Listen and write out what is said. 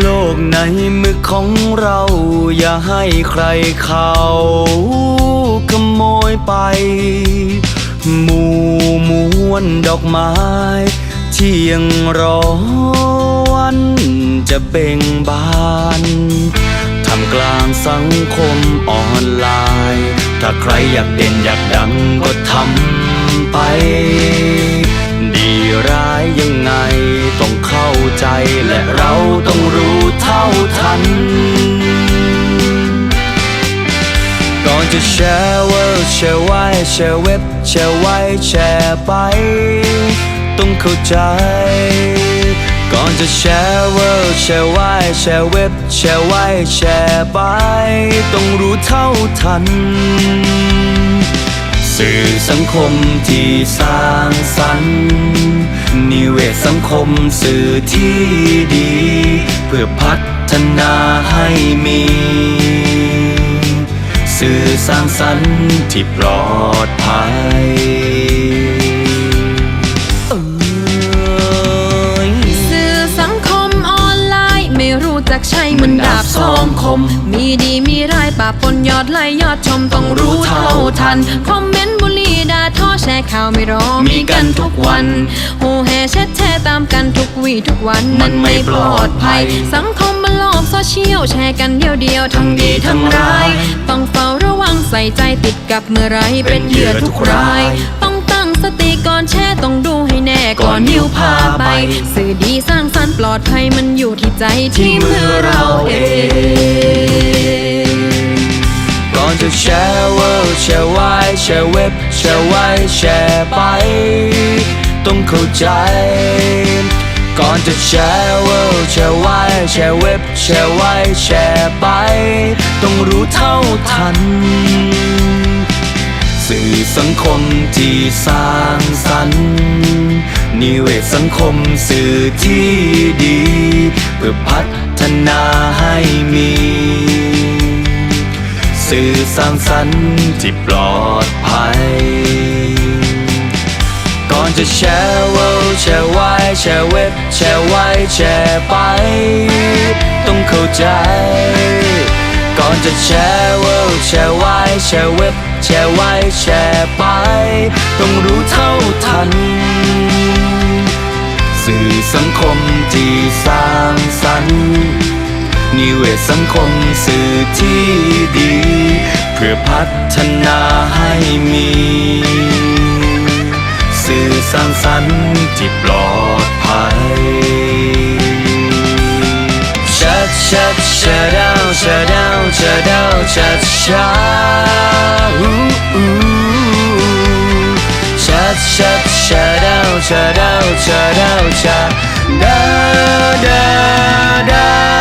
โลกในมือของเราอย่าให้ใครเขาขโมยไป หมู่มวลดอกไม้ที่ยังรอวันจะเบ่งบานทำกลางสังคมออนไลน์ ถ้าใครอยากเด่นอยากดังก็ท จะแชร์เวิร์แชร์ไว้แชร์เว็บแชร์ไว้แชร์ไป ต้องเข้าใจ ก่อนจะแชร์เวิร์แชร์ไว้แชร์เว็บแชร์ไว้แชร์ไป ต้องรู้เท่าทัน สื่อสังคมที่สร้างสรรค์นิเวศสังคมสื่อที่ดี เพื่อพัฒนาให้มี สื่อสร้างสรรค์ที่ปลอดภัยสื่อสังคมออนไลน์ไม่รู้จักใช้มันดาบสองคม มีดีมีร้ายปะปนยอดไลค์ยอดชมต้องรู้เท่าทัน คอมเมนต์บุลีด่าท้อแชร์ข่าวไม่รอ มีกันทุกวัน โหแห่แชทแชร์ตามกันทุกวี่ทุกวัน มันไม่ปลอดภัย สังคม เชียลแชร์กันเดียวเดียวทั้งดีทั้งร้าย ต้องเฝ้าระวังใส่ใจติดกับเมื่อไรเป็นเหยื่อทุกราย ต้องตั้งสติก่อนแชร์ต้องดูให้แน่ก่อนนิ้วพาไป สื่อดีสร้างสรรค์ปลอดภัยมันอยู่ที่ใจที่มือเราเองก่อนจะแชร์เวิร์แชร์ไว้แชร์เว็บแชร์ไว้แชร์ไป ต้องเข้าใจ ก่อนจะแชร์เวิร์แชร์ไว้แชร์เว็บแชร์ไว้แชร์ไป ต้องรู้เท่าทัน สื่อสังคมที่สร้างสรรค์นิเวศสังคมสื่อที่ดี เพื่อพัฒนาให้มี สื่อสร้างสรรค์ที่ปลอดภัย จะแชร์เวิร์แชร์ไว้แชร์เว็บแชร์ไว้แชร์ไป ต้องเข้าใจ ก่อนจะแชร์เวิร์แชร์ไว้แชร์เว็บแชร์ไว้แชร์ไป ต้องรู้เท่าทัน สื่อสังคมที่สร้างสรรค์นิเวศสังคมสื่อที่ดี เพื่อพัฒนาให้มี สร้างสรรค์ที่ปลอดภัยชัดชัดชัดเอาชัดเอาชัดดาวชัดชัดชัดชัดชัดเอาชัดเอาชัดดาวชัดดาดาดา